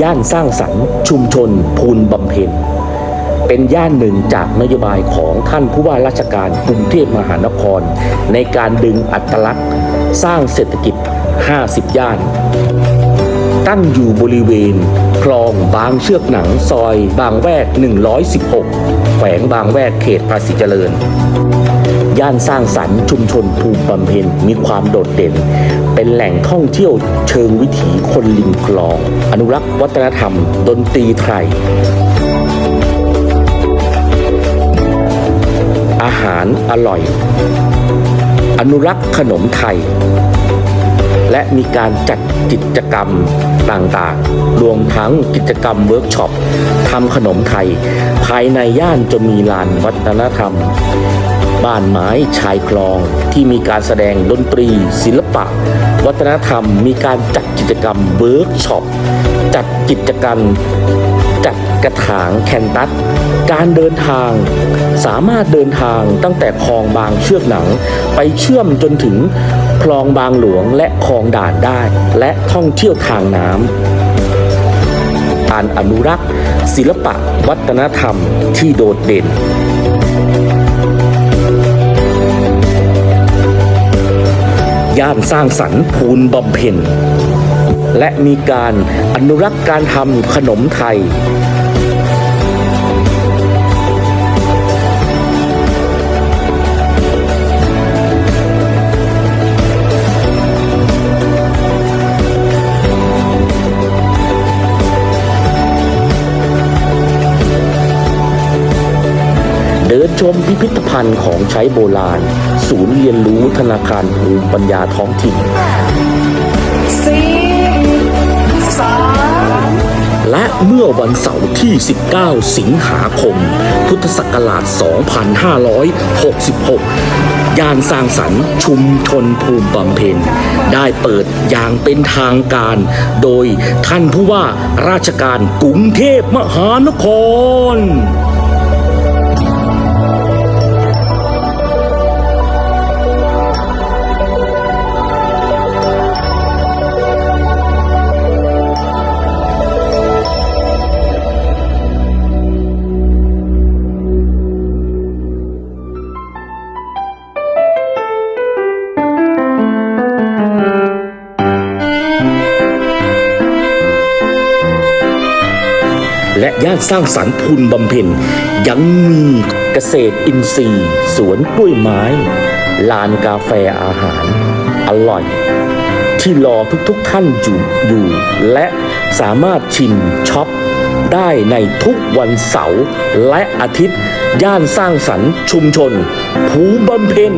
ย่านสร้างสรรค์ ชุมชนภูนบำเพ็ญ เป็นย่านหนึ่งจากนโยบายของท่านผู้ว่าราชการกรุงเทพมหานคร ในการดึงอัตลักษณ์ สร้างเศรษฐกิจ 50 ย่าน ตั้งอยู่บริเวณคลองบางเชือกหนังซอยบางแวก 116 แขวงบางแวกเขตภาษีเจริญ ย่านสร้างสรรค์ชุมชนภูมิบำเพ็ญมีความโดดเด่น เป็นแหล่งท่องเที่ยวเชิงวิถีคนริมคลอง อนุรักษ์วัฒนธรรม ดนตรีไทย อาหารอร่อย อนุรักษ์ขนมไทย และมีการจัดกิจกรรมต่างๆ รวมทั้งกิจกรรมเวิร์กช็อปทำขนมไทย ภายในย่านจะมีลานวัฒนธรรม บ้านไม้ชายคลองที่มีการแสดงดนตรี ศิลปะ วัฒนธรรม มีการจัดกิจกรรมเวิร์กช็อปจัดกิจกรรมจัดกระถางแคนตัสการเดินทางสามารถเดินทางตั้งแต่คลองบางเชือกหนัง ไปเชื่อมจนถึงคลองบางหลวงและคลองด่านได้ และท่องเที่ยวทางน้ำการอนุรักษ์ ศิลปะวัฒนธรรมที่โดดเด่น ย่านสร้างสรรค์ภูนบำเพ็ญและมีการอนุรักษ์การทำขนมไทย มพิพิธภัณฑ์ของใช้โบราณ ศูนย์เรียนรู้ธนาคารภูมิปัญญาท้องถิ่นสี่สามและเมื่อวันเสาร์ที่ 19 สิงหาคม พุทธศักราช 2566 ยานสร้างสรรค์ชุมชนภูมิบำเพ็ญ ได้เปิดอย่างเป็นทางการ โดยท่านผู้ว่าราชการกรุงเทพมหานคร และย่านสร้างสรรค์พูนบำเพ็ญยังมีเกษตรอินทรีย์ สวนกล้วยไม้ ลานกาแฟอาหาร อร่อย ที่รอทุกๆท่านอยู่อยู่ และสามารถชิมช็อปได้ในทุกวันเสาร์และอาทิตย์ ย่านสร้างสรรค์ชุมชน ภูบำเพ็ญ